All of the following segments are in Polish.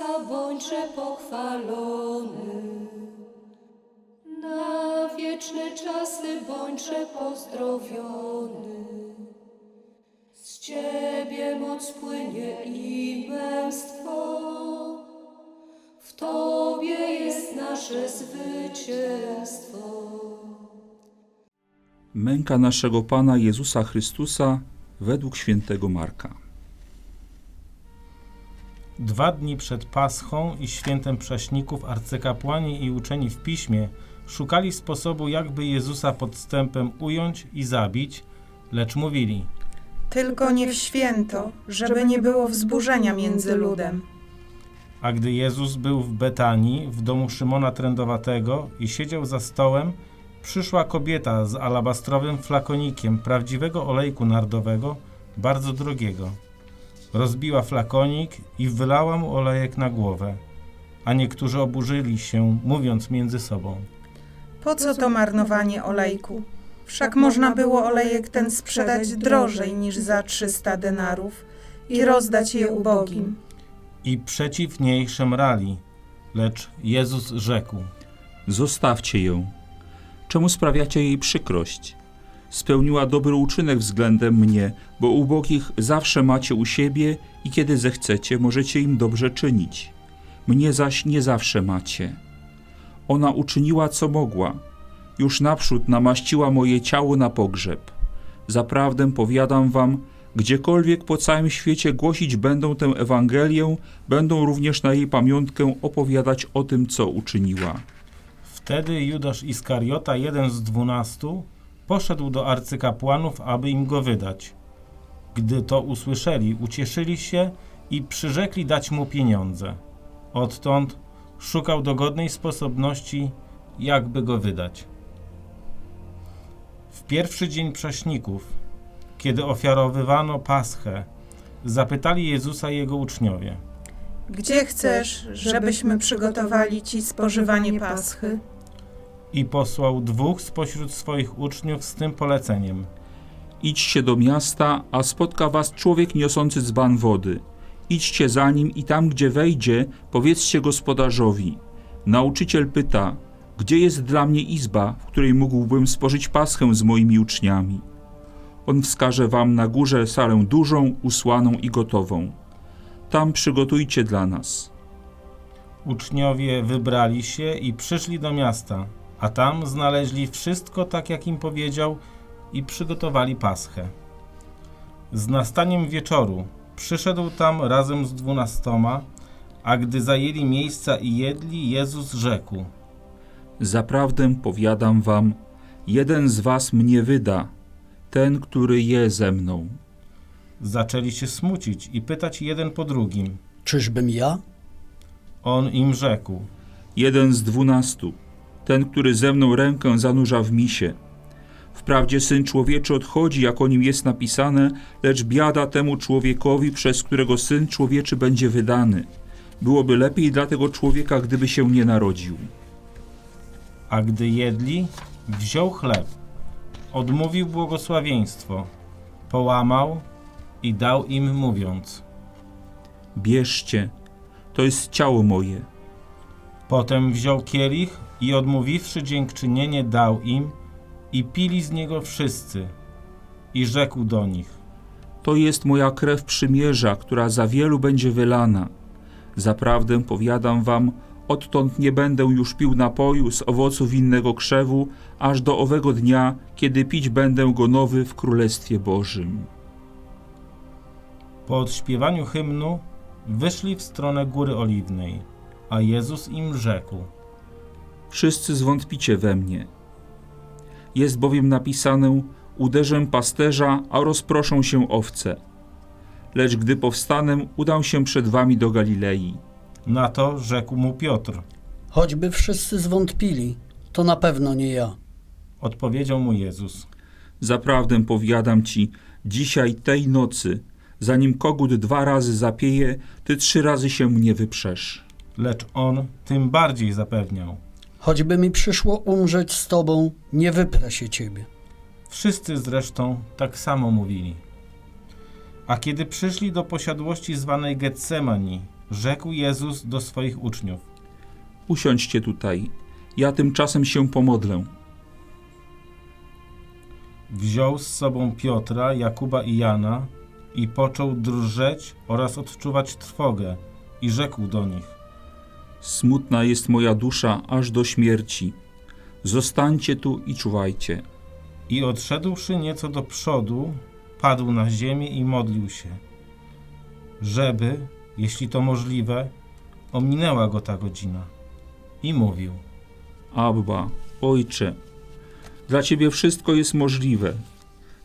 Chrystusa bądźże pochwalony. Na wieczne czasy bądźże pozdrowiony. Z Ciebie moc płynie i męstwo. W Tobie jest nasze zwycięstwo. Męka naszego Pana Jezusa Chrystusa według świętego Marka. Dwa dni przed Paschą i świętem prześników arcykapłani i uczeni w piśmie szukali sposobu, jakby Jezusa podstępem ująć i zabić, lecz mówili: Tylko nie w święto, żeby nie było wzburzenia między ludem. A gdy Jezus był w Betanii, w domu Szymona Trędowatego i siedział za stołem, przyszła kobieta z alabastrowym flakonikiem prawdziwego olejku nardowego, bardzo drogiego. Rozbiła flakonik i wylała mu olejek na głowę, a niektórzy oburzyli się, mówiąc między sobą. Po co to marnowanie olejku? Wszak można było olejek ten sprzedać drożej niż za 300 denarów i rozdać je ubogim. I przeciw niej szemrali, lecz Jezus rzekł: Zostawcie ją. Czemu sprawiacie jej przykrość? Spełniła dobry uczynek względem mnie, bo ubogich zawsze macie u siebie i kiedy zechcecie, możecie im dobrze czynić. Mnie zaś nie zawsze macie. Ona uczyniła co mogła. Już naprzód namaściła moje ciało na pogrzeb. Zaprawdę powiadam wam, gdziekolwiek po całym świecie głosić będą tę Ewangelię, będą również na jej pamiątkę opowiadać o tym, co uczyniła. Wtedy Judasz Iskariota, jeden z dwunastu, poszedł do arcykapłanów, aby im go wydać. Gdy to usłyszeli, ucieszyli się i przyrzekli dać mu pieniądze. Odtąd szukał dogodnej sposobności, jakby go wydać. W pierwszy dzień prześników, kiedy ofiarowywano paschę, zapytali Jezusa jego uczniowie. Gdzie chcesz, żebyśmy przygotowali ci spożywanie paschy? I posłał dwóch spośród swoich uczniów z tym poleceniem. Idźcie do miasta, a spotka was człowiek niosący dzban wody. Idźcie za nim i tam, gdzie wejdzie, powiedzcie gospodarzowi. Nauczyciel pyta, gdzie jest dla mnie izba, w której mógłbym spożyć paschę z moimi uczniami. On wskaże wam na górze salę dużą, usłaną i gotową. Tam przygotujcie dla nas. Uczniowie wybrali się i przyszli do miasta, a tam znaleźli wszystko tak, jak im powiedział, i przygotowali paschę. Z nastaniem wieczoru przyszedł tam razem z dwunastoma, a gdy zajęli miejsca i jedli, Jezus rzekł: Zaprawdę powiadam wam, jeden z was mnie wyda, ten, który je ze mną. Zaczęli się smucić i pytać jeden po drugim. Czyżbym ja? On im rzekł: jeden z dwunastu, ten, który ze mną rękę zanurza w misie. Wprawdzie Syn Człowieczy odchodzi, jak o nim jest napisane, lecz biada temu człowiekowi, przez którego Syn Człowieczy będzie wydany. Byłoby lepiej dla tego człowieka, gdyby się nie narodził. A gdy jedli, wziął chleb, odmówił błogosławieństwo, połamał i dał im, mówiąc. Bierzcie, to jest ciało moje. Potem wziął kielich i odmówiwszy dziękczynienie dał im i pili z niego wszyscy. I rzekł do nich, To jest moja krew przymierza, która za wielu będzie wylana. Zaprawdę powiadam wam, odtąd nie będę już pił napoju z owoców innego krzewu, aż do owego dnia, kiedy pić będę go nowy w Królestwie Bożym. po odśpiewaniu hymnu wyszli w stronę Góry Oliwnej, a Jezus im rzekł, Wszyscy zwątpicie we mnie. Jest bowiem napisane, uderzę pasterza, a rozproszą się owce. Lecz gdy powstanę, udam się przed wami do Galilei. na to rzekł mu Piotr. Choćby wszyscy zwątpili, to na pewno nie ja. Odpowiedział mu Jezus, Zaprawdę powiadam ci, dzisiaj tej nocy, zanim kogut dwa razy zapieje, ty trzy razy się mnie wyprzesz. lecz on tym bardziej zapewniał. Choćby mi przyszło umrzeć z tobą, nie wyprę się ciebie. Wszyscy zresztą tak samo mówili. A kiedy przyszli do posiadłości zwanej Getsemani, Rzekł Jezus do swoich uczniów. Usiądźcie tutaj, ja tymczasem się pomodlę. Wziął z sobą Piotra, Jakuba i Jana i począł drżeć oraz odczuwać trwogę i rzekł do nich. Smutna jest moja dusza aż do śmierci. Zostańcie tu i czuwajcie. I odszedłszy nieco do przodu, padł na ziemię i modlił się, żeby, jeśli to możliwe, ominęła go ta godzina. I mówił, Abba, ojcze, dla ciebie wszystko jest możliwe.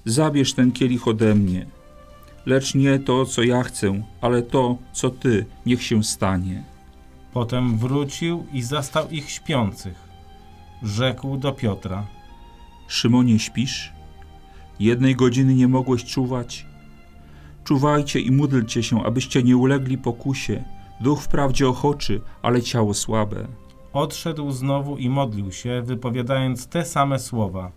Zabierz ten kielich ode mnie. Lecz nie to, co ja chcę, ale to, co ty, niech się stanie. Potem wrócił i zastał ich śpiących. Rzekł do Piotra, Szymonie, śpisz? Jednej godziny nie mogłeś czuwać? Czuwajcie i módlcie się, abyście nie ulegli pokusie. Duch wprawdzie ochoczy, ale ciało słabe. odszedł znowu i modlił się, wypowiadając te same słowa.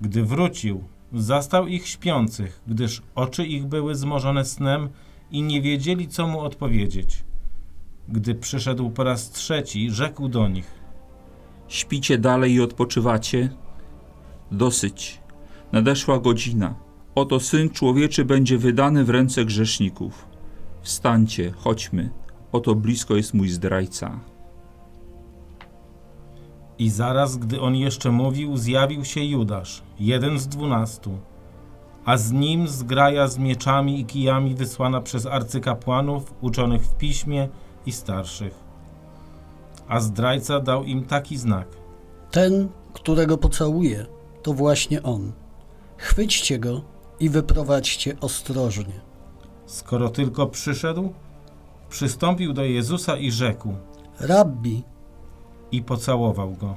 Gdy wrócił, zastał ich śpiących, gdyż oczy ich były zmorzone snem i nie wiedzieli, co mu odpowiedzieć. Gdy przyszedł po raz trzeci, rzekł do nich: Śpicie dalej i odpoczywacie? Dosyć. Nadeszła godzina. Oto Syn Człowieczy będzie wydany w ręce grzeszników. Wstańcie, chodźmy. Oto blisko jest mój zdrajca. I zaraz, gdy on jeszcze mówił, zjawił się Judasz, jeden z dwunastu, a z nim zgraja z mieczami i kijami wysłana przez arcykapłanów, uczonych w piśmie i starszych. A zdrajca dał im taki znak. Ten, którego pocałuję, to właśnie on. Chwyćcie go i wyprowadźcie ostrożnie. Skoro tylko przyszedł, przystąpił do Jezusa i rzekł, Rabbi, i pocałował go.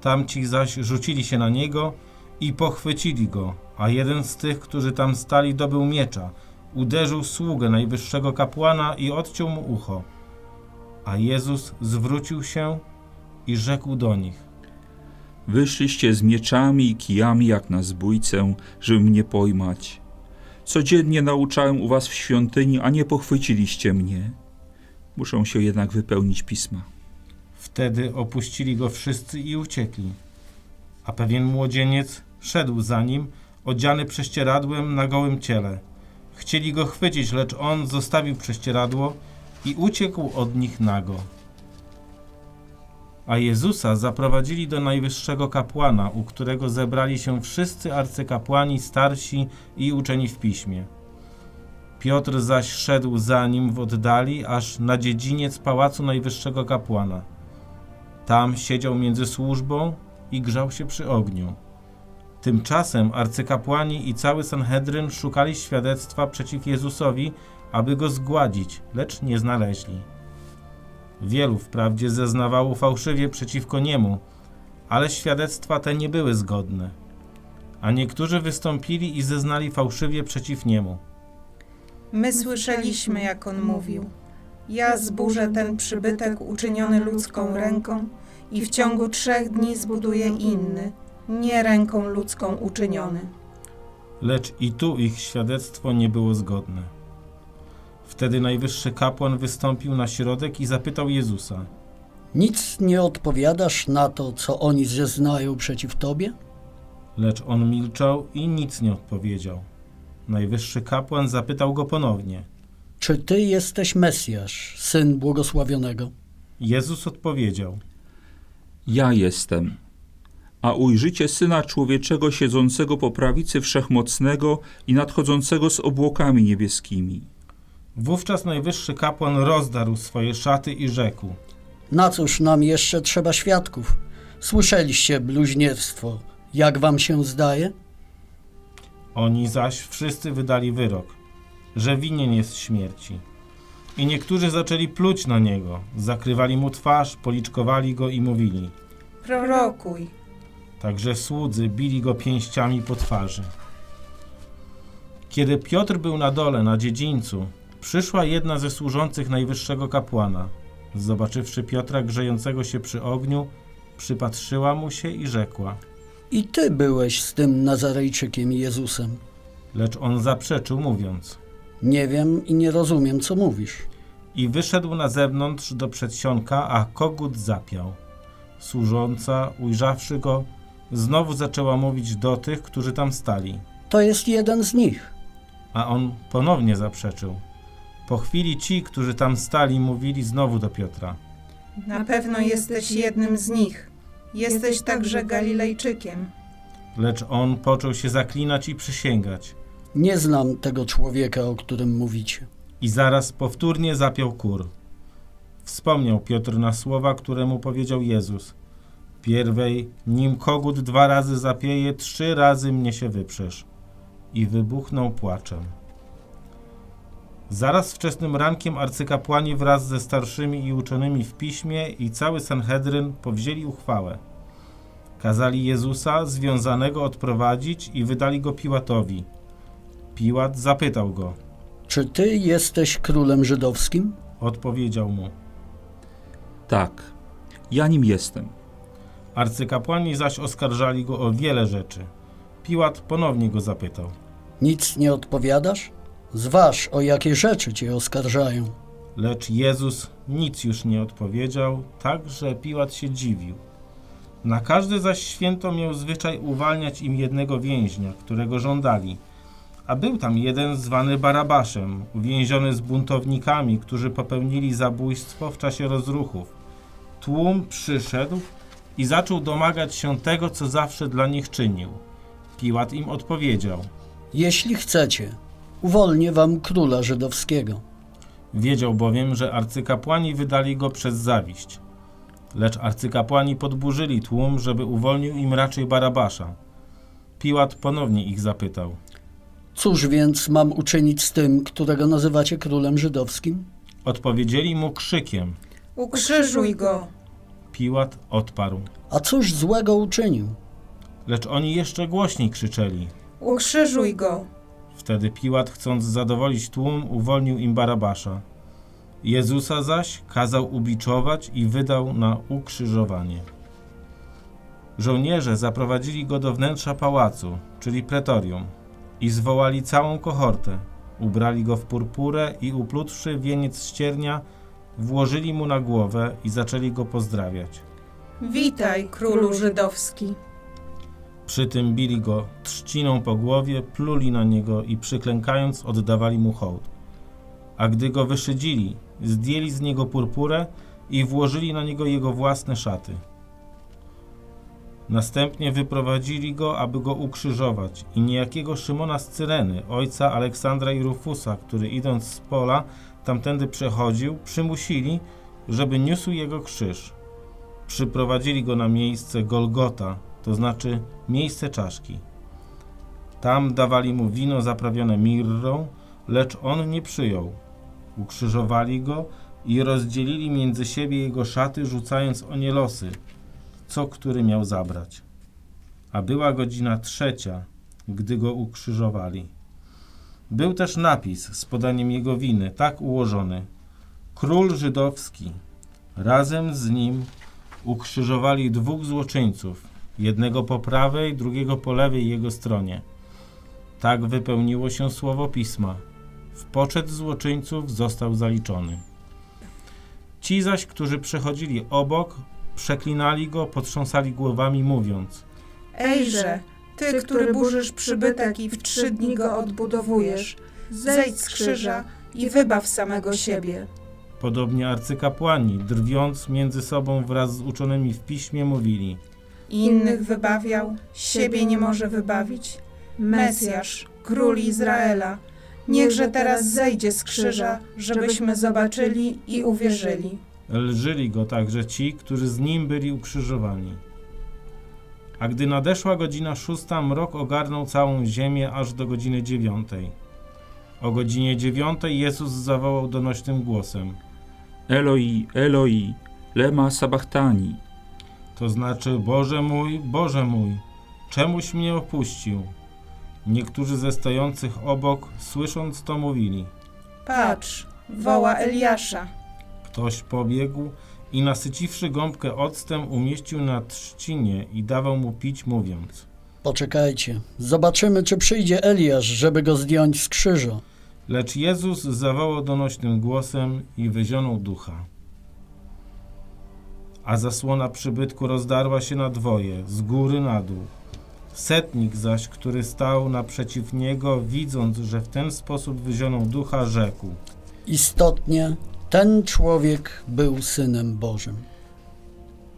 Tamci zaś rzucili się na niego i pochwycili go, a jeden z tych, którzy tam stali, dobył miecza, uderzył sługę najwyższego kapłana i odciął mu ucho. A Jezus zwrócił się i rzekł do nich: Wyszliście z mieczami i kijami jak na zbójcę, żeby mnie pojmać. Codziennie nauczałem u was w świątyni, a nie pochwyciliście mnie. Muszą się jednak wypełnić pisma. Wtedy opuścili go wszyscy i uciekli. A pewien młodzieniec szedł za nim, odziany prześcieradłem na gołym ciele. Chcieli go chwycić, lecz on zostawił prześcieradło i uciekł od nich nago. A Jezusa zaprowadzili do najwyższego kapłana, u którego zebrali się wszyscy arcykapłani, starsi i uczeni w piśmie. Piotr zaś szedł za nim w oddali, aż na dziedziniec pałacu najwyższego kapłana. Tam siedział między służbą i grzał się przy ogniu. Tymczasem arcykapłani i cały Sanhedryn szukali świadectwa przeciw Jezusowi, aby go zgładzić, lecz nie znaleźli. Wielu wprawdzie zeznawało fałszywie przeciwko niemu, ale świadectwa te nie były zgodne. A niektórzy wystąpili i zeznali fałszywie przeciw niemu. My słyszeliśmy, jak on mówił. Ja zburzę ten przybytek uczyniony ludzką ręką i w ciągu trzech dni zbuduję inny, nie ręką ludzką uczyniony. Lecz i tu ich świadectwo nie było zgodne. Wtedy najwyższy kapłan wystąpił na środek i zapytał Jezusa: nic nie odpowiadasz na to, co oni zeznają przeciw tobie? Lecz on milczał i nic nie odpowiedział. Najwyższy kapłan zapytał go ponownie. Czy ty jesteś Mesjasz, syn błogosławionego? Jezus odpowiedział: Ja jestem. A ujrzycie Syna Człowieczego siedzącego po prawicy Wszechmocnego i nadchodzącego z obłokami niebieskimi. Wówczas najwyższy kapłan rozdarł swoje szaty i rzekł: Na cóż nam jeszcze trzeba świadków? Słyszeliście bluźnierstwo. Jak wam się zdaje? Oni zaś wszyscy wydali wyrok, że winien jest śmierci. I niektórzy zaczęli pluć na niego, zakrywali mu twarz, policzkowali go i mówili. Prorokuj. Także słudzy bili go pięściami po twarzy. Kiedy Piotr był na dole, na dziedzińcu, przyszła jedna ze służących najwyższego kapłana. Zobaczywszy Piotra grzejącego się przy ogniu, przypatrzyła mu się i rzekła. I ty byłeś z tym Nazarejczykiem Jezusem. Lecz on zaprzeczył, mówiąc. Nie wiem i nie rozumiem, co mówisz. I wyszedł na zewnątrz do przedsionka, a kogut zapiał. Służąca, ujrzawszy go, znowu zaczęła mówić do tych, którzy tam stali. To jest jeden z nich. A on ponownie zaprzeczył. Po chwili ci, którzy tam stali, mówili znowu do Piotra. Na pewno jesteś jednym z nich. Jesteś także Galilejczykiem. Lecz on począł się zaklinać i przysięgać. Nie znam tego człowieka, o którym mówicie. I zaraz powtórnie zapiął kur. Wspomniał Piotr na słowa, które mu powiedział Jezus. Pierwej, nim kogut dwa razy zapieje, trzy razy mnie się wyprzesz. I wybuchnął płaczem. Zaraz wczesnym rankiem arcykapłani wraz ze starszymi i uczonymi w piśmie i cały Sanhedryn powzięli uchwałę. Kazali Jezusa związanego odprowadzić i wydali go Piłatowi. Piłat zapytał go. Czy ty jesteś królem żydowskim? Odpowiedział mu. Tak, ja nim jestem. Arcykapłani zaś oskarżali go o wiele rzeczy. Piłat ponownie go zapytał. Nic nie odpowiadasz? Zważ, o jakie rzeczy cię oskarżają. Lecz Jezus nic już nie odpowiedział, tak że Piłat się dziwił. Na każde zaś święto miał zwyczaj uwalniać im jednego więźnia, którego żądali. A był tam jeden zwany Barabaszem, uwięziony z buntownikami, którzy popełnili zabójstwo w czasie rozruchów. Tłum przyszedł i zaczął domagać się tego, co zawsze dla nich czynił. Piłat im odpowiedział. Jeśli chcecie, uwolnię wam króla żydowskiego. Wiedział bowiem, że arcykapłani wydali go przez zawiść. Lecz arcykapłani podburzyli tłum, żeby uwolnił im raczej Barabasza. Piłat ponownie ich zapytał. Cóż więc mam uczynić z tym, którego nazywacie królem żydowskim? Odpowiedzieli mu krzykiem. Ukrzyżuj go. Piłat odparł. A cóż złego uczynił? Lecz oni jeszcze głośniej krzyczeli. Ukrzyżuj go. Wtedy Piłat, chcąc zadowolić tłum, uwolnił im Barabasza. Jezusa zaś kazał ubiczować i wydał na ukrzyżowanie. Żołnierze zaprowadzili go do wnętrza pałacu, czyli pretorium, i zwołali całą kohortę. Ubrali go w purpurę i uplutwszy wieniec ściernia, włożyli mu na głowę i zaczęli go pozdrawiać. Witaj, królu żydowski. Przy tym bili go trzciną po głowie, pluli na niego i przyklękając oddawali mu hołd. A gdy go wyszydzili, zdjęli z niego purpurę i włożyli na niego jego własne szaty. Następnie wyprowadzili go, aby go ukrzyżować i niejakiego Szymona z Cyreny, ojca Aleksandra i Rufusa, który idąc z pola tamtędy przechodził, przymusili, żeby niósł jego krzyż. Przyprowadzili go na miejsce Golgota, to znaczy miejsce czaszki. Tam dawali mu wino zaprawione mirrą, lecz on nie przyjął. Ukrzyżowali go i rozdzielili między siebie jego szaty, rzucając o nie losy, co który miał zabrać. A była godzina trzecia, gdy go ukrzyżowali. Był też napis z podaniem jego winy, tak ułożony: Król żydowski. Razem z nim ukrzyżowali dwóch złoczyńców, jednego po prawej, drugiego po lewej jego stronie. Tak wypełniło się słowo pisma. W poczet złoczyńców został zaliczony. Ci zaś, którzy przechodzili obok, przeklinali go, potrząsali głowami, mówiąc: Ejże, ty, który burzysz przybytek i w trzy dni go odbudowujesz, zejdź z krzyża i wybaw samego siebie. Podobnie arcykapłani, drwiąc między sobą wraz z uczonymi w piśmie, mówili: Innych wybawiał, siebie nie może wybawić. Mesjasz, król Izraela, niechże teraz zejdzie z krzyża, żebyśmy zobaczyli i uwierzyli. Lżyli go także ci, którzy z nim byli ukrzyżowani. A gdy nadeszła godzina szósta, mrok ogarnął całą ziemię aż do godziny dziewiątej. O godzinie dziewiątej Jezus zawołał donośnym głosem, Eloi, Eloi, lema sabachthani. To znaczy Boże mój, Boże mój, czemuś mnie opuścił? Niektórzy ze stojących obok, słysząc to, mówili. Patrz, woła Eliasza. Ktoś pobiegł i nasyciwszy gąbkę octem umieścił na trzcinie i dawał mu pić, mówiąc. Poczekajcie, zobaczymy, czy przyjdzie Eliasz, żeby go zdjąć z krzyża. Lecz Jezus zawołał donośnym głosem i wyzionął ducha. A zasłona przybytku rozdarła się na dwoje, z góry na dół. Setnik zaś, który stał naprzeciw niego, widząc, że w ten sposób wyzionął ducha, rzekł – Istotnie ten człowiek był synem Bożym.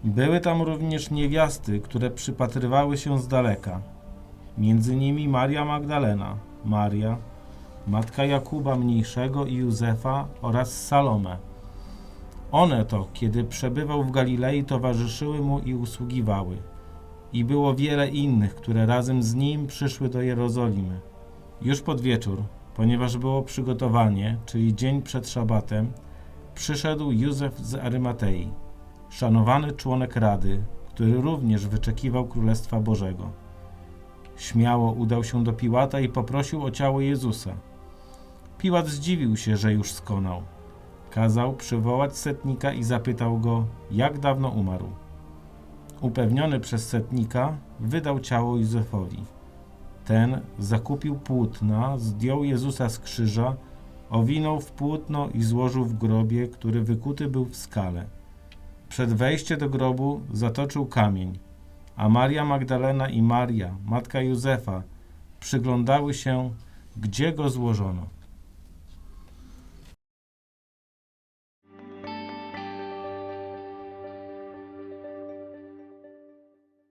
Były tam również niewiasty, które przypatrywały się z daleka. Między nimi Maria Magdalena, Maria, matka Jakuba Mniejszego i Józefa oraz Salome. One to, kiedy przebywał w Galilei, towarzyszyły mu i usługiwały. I było wiele innych, które razem z nim przyszły do Jerozolimy. Już pod wieczór, ponieważ było przygotowanie, czyli dzień przed szabatem, przyszedł Józef z Arymatei szanowany członek Rady, który również wyczekiwał Królestwa Bożego. Śmiało udał się do Piłata i poprosił o ciało Jezusa. Piłat zdziwił się, że już skonał. Kazał przywołać setnika i zapytał go, jak dawno umarł. Upewniony przez setnika, wydał ciało Józefowi. Ten zakupił płótna, zdjął Jezusa z krzyża, owinął w płótno i złożył w grobie, który wykuty był w skale. Przed wejściem do grobu zatoczył kamień, a Maria Magdalena i Maria, matka Józefa, przyglądały się, gdzie go złożono.